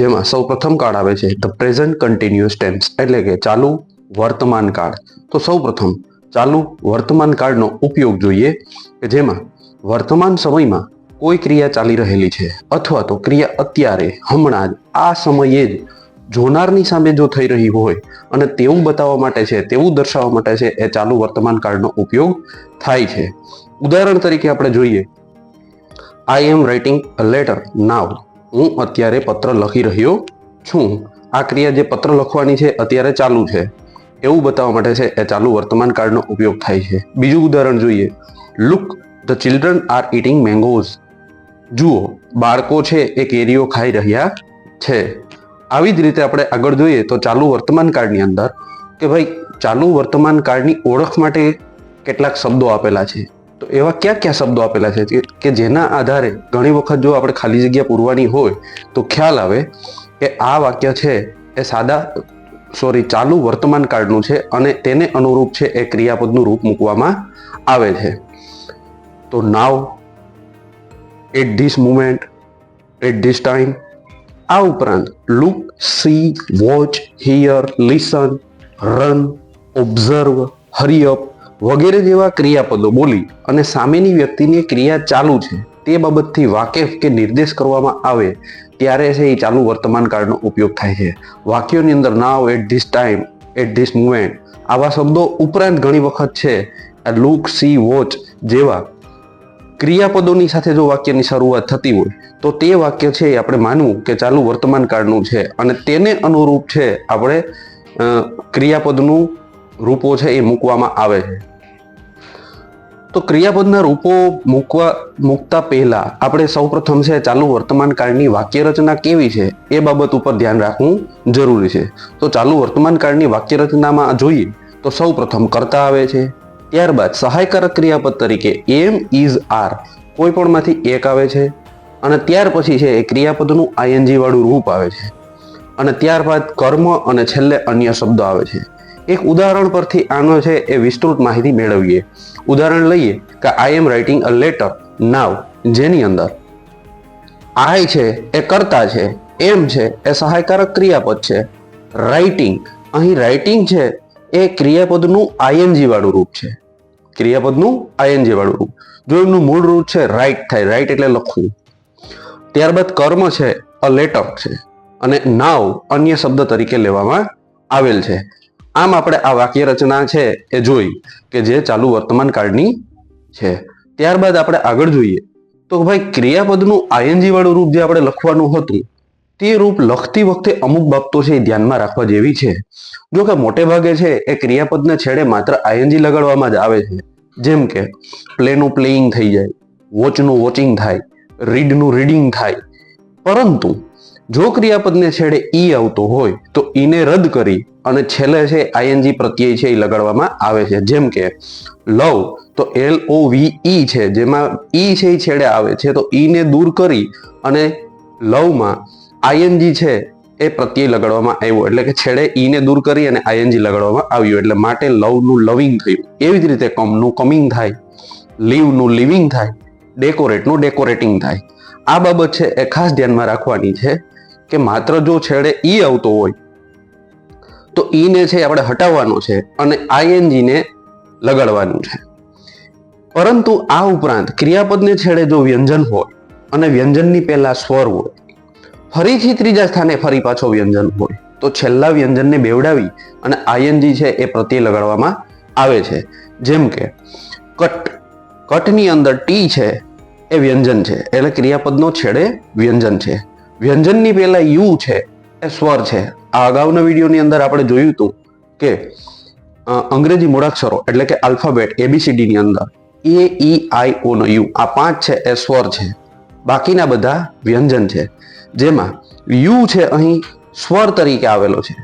જેમાં સૌ પ્રથમ કાળ આવે છે ધ પ્રેઝન્ટ કન્ટિન્યુઅસ ટેમ્સ એટલે કે ચાલુ વર્તમાન કાળ તો સૌ પ્રથમ ચાલુ વર્તમાન કાળનો ઉપયોગ જોઈએ કે જેમાં વર્તમાન સમયમાં કોઈ ક્રિયા ચાલી રહેલી છે અથવા તો ક્રિયા અત્યારે, હમણાં જ, આ સમયે જ જોનારની સામે જો થઈ રહી હોય અને તેવું બતાવવા માટે છે, તેવું દર્શાવવા માટે છે, એ ચાલુ વર્તમાન કાળનો ઉપયોગ થાય છે. ઉદાહરણ તરીકે આપણે જોઈએ. આઈ એમ રાઇટિંગ અ લેટર નાવ હું અત્યારે પત્ર લખી રહ્યો છું. આ ક્રિયા જે પત્ર લખવાની છે, અત્યારે ચાલુ છે. એવું બતાવવા માટે છે, એ ચાલુ વર્તમાન કાળનો ઉપયોગ થાય છે. બીજું ઉદાહરણ જોઈએ. Look the children are eating mangoes જુઓ, બાળકો છે, એ કેરીઓ ખાઈ રહ્યા છે. આવી જ રીતે આપણે આગળ જોઈએ તો ચાલુ વર્તમાન કાળની અંદર કે ભાઈ, ચાલુ વર્તમાન કાળની ઓળખ માટે કેટલાક શબ્દો આપેલા છે. તો એવા ક્યાં ક્યાં શબ્દો આપેલા છે? કે- જેના આધારે ઘણી વખત જો આપણે ખાલી જગ્યા પૂરવાની હોય, તો ખ્યાલ આવે કે આ વાક્ય છે, એ સાદા, સોરી, ચાલુ વર્તમાન કાળનું છે અને તેને અનુરૂપ છે એ ક્રિયાપદનું રૂપ મૂકવામાં આવે છે. તો now at this moment at this time આ ઉપરાંત look see watch here listen run observe હરિયપ વગેરે જેવા ક્રિયાપદો બોલી અને સામેની વ્યક્તિની ક્રિયા ચાલુ છે, તે બાબતથી વાકેફ કે નિર્દેશ કરવામાં આવે ત્યારે છે એ ચાલુ વર્તમાન કાળનો ઉપયોગ થાય છે. વાક્યોની અંદર now at this time at this moment આવા શબ્દો ઉપરાંત ઘણી વખત છે લુક સી વોચ જેવા ક્રિયાપદોની સાથે જો વાક્યની શરૂઆત થતી હોય, તો તે વાક્ય છે એ આપણે માનવું કે ચાલુ વર્તમાન કાળનું છે અને તેને અનુરૂપ છે આપણે ક્રિયાપદનું રૂપો છે એ મૂકવામાં આવે છે. તો ક્રિયાપદના રૂપો મૂકવા, મૂકતા પહેલા આપણે સૌપ્રથમ છે ચાલુ વર્તમાન કાળની વાક્ય રચના કેવી છે એ બાબત ઉપર ધ્યાન રાખવું જરૂરી છે. તો ચાલુ વર્તમાન કાળની વાક્ય રચનામાં જોઈએ તો સૌપ્રથમ કરતા આવે છે. ત્યારબાદ સહાયકારક ક્રિયાપદ તરીકે એમ ઇઝ આર કોઈ પણમાંથી એક આવે છે અને ત્યાર પછી છે એ ક્રિયાપદનું આઈએનજી વાળું રૂપ આવે છે. અને ત્યારબાદ કર્મ અને છેલ્લે અન્ય શબ્દો આવે છે. એક ઉદાહરણ પરથી આનો છે એ વિસ્તૃત માહિતી મેળવીએ. ઉદાહરણ લઈએ કે આઈ એમ રાઇટિંગ અ લેટર નાવ જેની અંદર આઈ છે એ કરતા છે એમ છે એ સહાયકારક ક્રિયાપદ છે. રાઇટિંગ અહીં રાઇટિંગ છે એ ક્રિયાપદનું આઈએનજી વાળું રૂપ છે. ક્રિયાપદનું આઈએનજી વાળું રૂપ. જો એમનું મૂળ રૂપ છે રાઇટ થાય રાઇટ એટલે લખવું. ત્યારબાદ કર્મ છે અ લેટર છે. અને નાવ અન્ય શબ્દ તરીકે લેવામાં આવેલ છે. આમ આપણે આ વાક્ય રચના છે એ જોઈ કે જે ચાલુ વર્તમાન કાળની છે. ત્યારબાદ આપણે આગળ જોઈએ તો ભાઈ ક્રિયાપદનું આઈએનજી વાળું રૂપ જે આપણે લખવાનું હતું, તે રૂપ લખતી વખતે અમુક બાબતો છે એ ધ્યાનમાં રાખવા જેવી છે. જો કે મોટે ભાગે છે એ ક્રિયાપદને છેડે માત્ર આઈએનજી લગાડવામાં જ આવે છે. જેમ કે પ્લેનું પ્લેઇંગ થઈ જાય, વોચનું વોચિંગ થાય, રીડનું રીડિંગ થાય. પરંતુ જો ક્રિયાપદને છેડે ઈ આવતો હોય, તો ઈને રદ કરી અને છેલ્લે છે આઈએનજી પ્રત્યય છે એ લગાડવામાં આવે છે. જેમ કે, લવ તો એલ ઓ વી ઈ છે, જેમાં ઈ છે એ છેડે આવે છે, તો ઈને દૂર કરી અને લવમાં આઈએનજી છે એ પ્રત્યય લગાડવામાં આવ્યો. એટલે કે છેડે ઈને દૂર કરી અને આઈએનજી લગાડવામાં આવ્યું. એટલે માટે લવનું લવિંગ થયું. એવી જ રીતે કમનું કમિંગ થાય, લીવનું લિવિંગ થાય, ડેકોરેટનું ડેકોરેટિંગ થાય. આ બાબત છે એ ખાસ ધ્યાનમાં રાખવાની છે. કે માત્ર જો છેડે ઈ આવતો હોય, તો ઈને છે આપણે હટાવવાનો છે અને આઈએનજીને લગાડવાનું છે. પરંતુ આ ઉપરાંત ક્રિયાપદને છેડે જો વ્યંજન હોય અને વ્યંજનની પહેલા સ્વર હોય, ફરીથી ત્રીજા સ્થાને ફરી પાછો વ્યંજન હોય, તો છેલ્લા વ્યંજનને બેવડાવી અને આઈએનજી છે એ પ્રત્યે લગાડવામાં આવે છે. જેમ કે, કટ, કટની અંદર ટી છે એ વ્યંજન છે, એટલે ક્રિયાપદનો છેડે વ્યંજન છે. વ્યંજનની પહેલા યુ છે, એ સ્વર છે. આ અગાઉના વિડીયોની અંદર આપણે જોયું હતું કે અંગ્રેજી મૂળાક્ષરો એટલે કે આલ્ફાબેટ, એબીસીડીની અંદર, એ, ઈ, આઈ, ઓ નો યુ, આ પાંચ છે, એ સ્વર છે. બાકીના બધા વ્યંજન છે, જેમાં યુ છે અહીં સ્વર તરીકે આવેલો છે.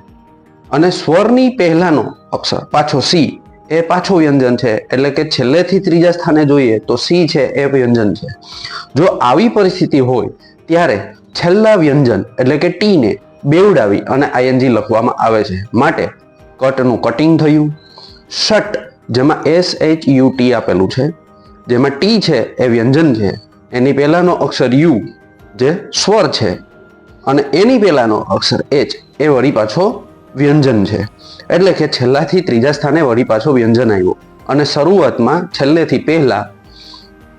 અને સ્વરની પહેલાનો અક્ષર, પાછો સી એ પાછું વ્યંજન છે. એટલે કે છેલ્લેથી ત્રીજા સ્થાને જોઈએ તો સી છે, એ વ્યંજન છે. જો આવી પરિસ્થિતિ હોય ત્યારે છેલ્લા વ્યંજન એટલે કે ટીને બેવડાવી અને આઈએનજી લખવામાં આવે છે. માટે કટનું કટિંગ થયું. શટ, જેમાં એસ એચ યુ ટી આપેલું છે. જેમાં ટી છે, એ વ્યંજન છે. એની પહેલાંનો અક્ષર યુ, જે સ્વર છે. અને એની પહેલાંનો અક્ષર એચ, એ વળી પાછો વ્યંજન છે. એટલે કે છેલ્લાથી ત્રીજા સ્થાને વળી પાછો વ્યંજન આવ્યો. અને શરૂઆતમાં છેલ્લેથી પહેલા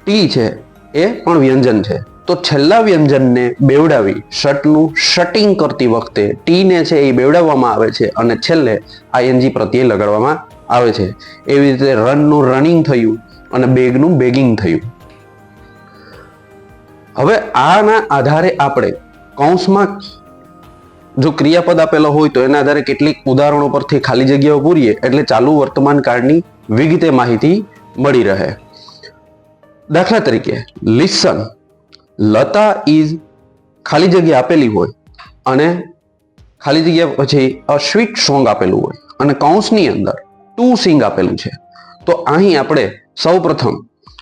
ટી છે એ પણ વ્યંજન છે. તો છેલ્લા વ્યંજનને બેવડાવી શટનું શટિંગ કરતી વખતે ટીને છે એ બેવડાવવામાં આવે છે અને છેલ્લે આઈએનજી પ્રત્યે લગાડવામાં આવે છે. એવી રીતે રનનું રનિંગ થયું અને બેગનું બેગિંગ થયું. હવે આના આધારે આપણે કૌંસમાં જો ક્રિયાપદ આપેલો હોય તો એના આધારે કેટલીક ઉદાહરણો પરથી ખાલી જગ્યાઓ પૂરીએ એટલે ચાલુ વર્તમાન કાળની વિગતે માહિતી મળી રહે. દાખલા તરીકે લિસન લતા ઇઝ ખાલી જગ્યા આપેલી હોય અને ખાલી જગ્યા પછી અ સ્વીટ સોંગ આપેલું હોય અને કૌંસની અંદર ટુ સિંગ આપેલું છે. તો અહીં આપણે સૌ પ્રથમ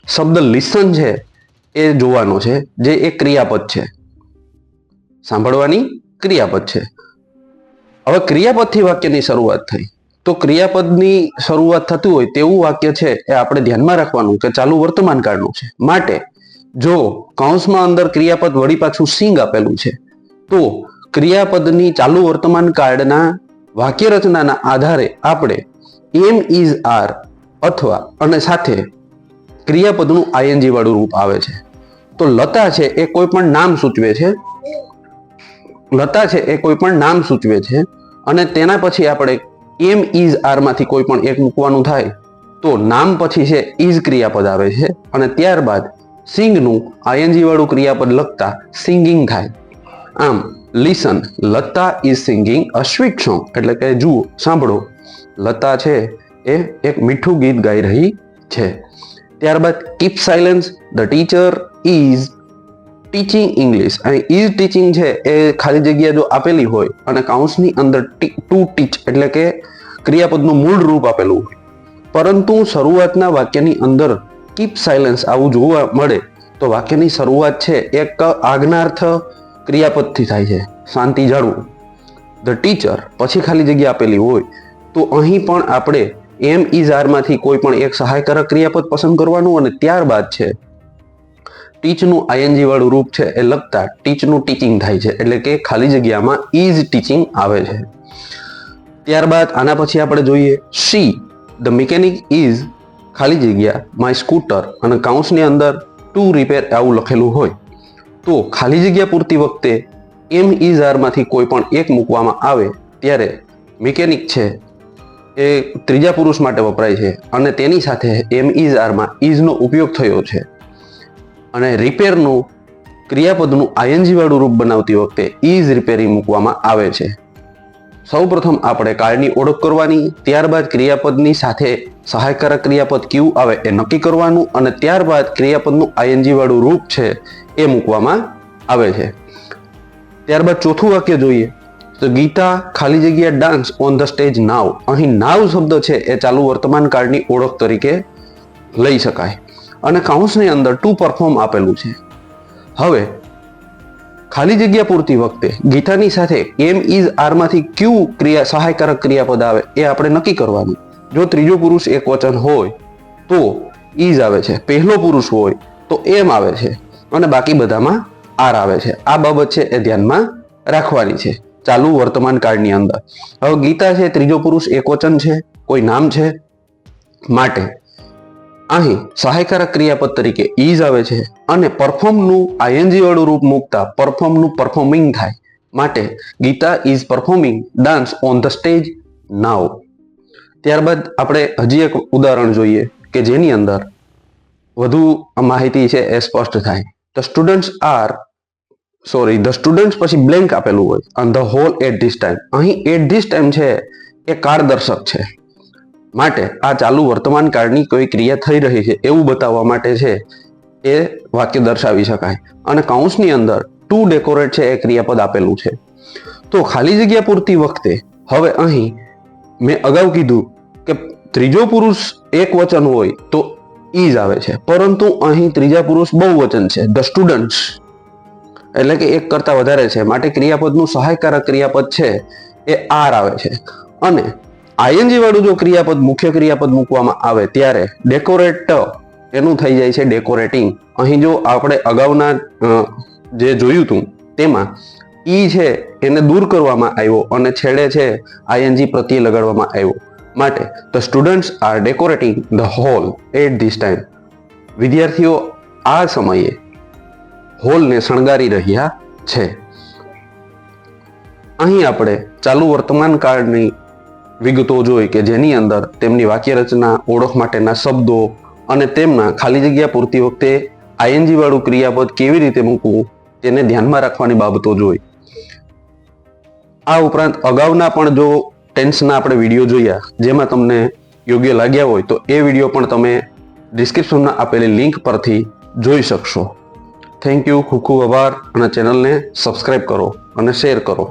શબ્દ લિસન છે એ જોવાનો છે, જે એક ક્રિયાપદ છે. સાંભળવાની ક્રિયાપદ છે. હવે ક્રિયાપદથી વાક્યની શરૂઆત થઈ. તો ક્રિયાપદની શરૂઆત થતું હોય તેવું વાક્ય છે એ આપણે ધ્યાનમાં રાખવાનું કે ચાલુ વર્તમાન કાળનું છે. માટે જો કૌંસમાં અંદર ક્રિયાપદ વળી પાછું સિંગ આપેલું છે, તો ક્રિયાપદની ચાલુ વર્તમાન કાળના વાક્ય રચનાના આધારે આપણે એમ ઇઝ આર અથવા અને સાથે ક્રિયાપદનું આઈએનજી વાળું રૂપ આવે છે. તો લતા છે એ કોઈ પણ નામ સૂચવે છે લતા છે એ કોઈ પણ નામ સૂચવે છે અને તેના પછી આપણે એમ ઇઝ આરમાંથી કોઈ પણ એક મૂકવાનું થાય તો નામ પછી છે ઇઝ ક્રિયાપદ આવે છે અને ત્યારબાદ સિંગનું આઈએનજી વાળું ક્રિયાપદ લખતા સિંગિંગ થાય. આમ listen Lata is singing a song એટલે કે જુઓ, સાંભળો. લતા છે એ એક મીઠું ગીત ગાઈ રહી છે. ત્યારબાદ keep silence the teacher is teaching English અહીં ઇઝ ટીચિંગ છે એ ખાલી જગ્યા જો આપેલી હોય અને કાઉન્સની અંદર ટુ ટીચ એટલે કે ક્રિયાપદનું મૂળ રૂપ આપેલું હોય. પરંતુ શરૂઆતના વાક્યની અંદર કીપ સાયલન્સ આવું જોવા મળે તો વાક્યની શરૂઆત છે એક આજ્ઞાર્થ ક્રિયાપદથી થાય છે, શાંતિ જાળવું. ધ ટીચર પછી ખાલી જગ્યા આપેલી હોય તો અહીં પણ આપણે એમ ઇઝ આરમાંથી કોઈ પણ એક સહાયકારક ક્રિયાપદ પસંદ કરવાનું અને ત્યારબાદ છે ટીચનું આઈએનજી વાળું રૂપ છે એ લખતા ટીચનું ટીચિંગ થાય છે. એટલે કે ખાલી જગ્યામાં ઇઝ ટીચિંગ આવે છે. ત્યારબાદ આના પછી આપણે જોઈએ, સી, ધ મિકેનિક ઇઝ ખાલી જગ્યા, માય સ્કૂટર અને કાઉન્સની અંદર ટુ રિપેર આવું લખેલું હોય. તો ખાલી જગ્યા પૂરતી વખતે એમ ઇઝ આરમાંથી કોઈ પણ એક મૂકવામાં આવે ત્યારે મિકેનિક છે એ ત્રીજા પુરુષ માટે વપરાય છે અને તેની સાથે એમ ઇઝ આરમાં ઇઝનો ઉપયોગ થયો છે. અને રિપેરનું ક્રિયાપદનું આયનજીવાળું રૂપ બનાવતી વખતે ઇઝ રિપેરિંગ મૂકવામાં આવે છે. સૌપ્રથમ આપણે કાળની ઓળખ કરવાની, ત્યારબાદ ક્રિયાપદની સાથે સહાયકારક ક્રિયાપદ કયું આવે એ નક્કી કરવાનું અને ત્યારબાદ ક્રિયાપદનું આયનજીવાળું રૂપ છે એ મૂકવામાં આવે છે. ત્યારબાદ ચોથું વાક્ય જોઈએ. તો ગીતા, ખાલી જગ્યા dance on the stage now અહીં નાવ શબ્દ છે એ ચાલુ વર્તમાન કાળની ઓળખ તરીકે લઈ શકાય. અને કાઉન્સની અંદર ટુ પરફોર્મ આપેલું છે. હવે, ખાલી જગ્યા પૂરતી વખતે ગીતાની સાથે એમ ઇઝ આરમાંથી ક્યુ ક્રિયા, સહાયકારક ક્રિયાપદ આવે એ આપણે નક્કી કરવાનું. જો ત્રીજો પુરુષ એક વચન હોય, તો ઇઝ આવે છે. પહેલો પુરુષ હોય, તો એમ આવે છે. અને બાકી બધામાં આર આવે છે. આ બાબત છે એ ધ્યાનમાં રાખવાની છે. ચાલુ વર્તમાન કાળની અંદર. હવે ગીતા છે, ત્રીજો પુરુષ એક વચન છે, કોઈ નામ છે? માટે. અહીં સહાયકારક ક્રિયાપદ તરીકે ઇઝ આવે છે અને પરફોર્મનું આઈએનજી વાળું રૂપ મૂકતા પરફોર્મનું પરફોર્મિંગ થાય માટે Geeta is performing dance on the stage now. ત્યારબાદ આપણે હજી એક ઉદાહરણ જોઈએ કે જેની અંદર વધુ માહિતી છે એ સ્પષ્ટ થાય. The students are sorry the students પછી બ્લેન્ક આપેલું હોય. અને the hall at this time અહીં એટ ધીસ ટાઈમ છે એ કારદર્શક છે. માટે આ ચાલુ વર્તમાન કાળની કોઈ ક્રિયા થઈ રહી છે એવું બતાવવા માટે છે એ વાક્ય દર્શાવી શકાય. અને કૌંસની અંદર ટુ ડેકોરેટ છે એ ક્રિયાપદ આપેલું છે. તો ખાલી જગ્યા પૂરતી વખતે હવે અહીં મેં અગાઉ કીધું કે ત્રીજો પુરુષ એક વચન હોય તો ઈજ આવે છે. પરંતુ અહીં ત્રીજા પુરુષ બહુ વચન છે ધ સ્ટુડન્ટ્સ એટલે કે એક કરતા વધારે છે. માટે ક્રિયાપદનું સહાયકારક ક્રિયાપદ છે એ આર આવે છે. અને આઈએનજી વાળું જો ક્રિયાપદ, મુખ્ય ક્રિયાપદ મૂકવામાં આવે ત્યારે ડેકોરેટ એનું થઈ જાય છે ડેકોરેટિંગ અહીં જો આપણે અગાઉના જે જોયું હતું, તેમાં ઈ છે એને દૂર કરવામાં આવ્યો અને છેડે છે આઈએનજી પ્રત્યે લગાડવામાં આવ્યો. માટે the students are decorating the hall at this time વિદ્યાર્થીઓ આ સમયે હોલને શણગારી રહ્યા છે. અહીં આપણે ચાલુ વર્તમાન કાળની વિગતો જોઈ કે જેની અંદર તેમની વાક્ય રચના ઓળખ માટેના શબ્દો અને તેમના ખાલી જગ્યા પૂરતી વખતે આઈએનજી વાળું ક્રિયાપદ કેવી રીતે મૂકવું તેને ધ્યાનમાં રાખવાની બાબતો જોઈ. આ ઉપરાંત અગાઉના પણ જો ટેન્સના આપણે વીડિયો જોયા, જેમાં તમને યોગ્ય લાગ્યા હોય, તો એ વીડિયો પણ તમે ડિસ્ક્રિપ્શનમાં આપેલી લિંક પરથી જોઈ શકશો. થેન્ક યુ, ખૂબ ખૂબ આભાર, અને ચેનલને સબસ્ક્રાઈબ કરો અને શેર કરો.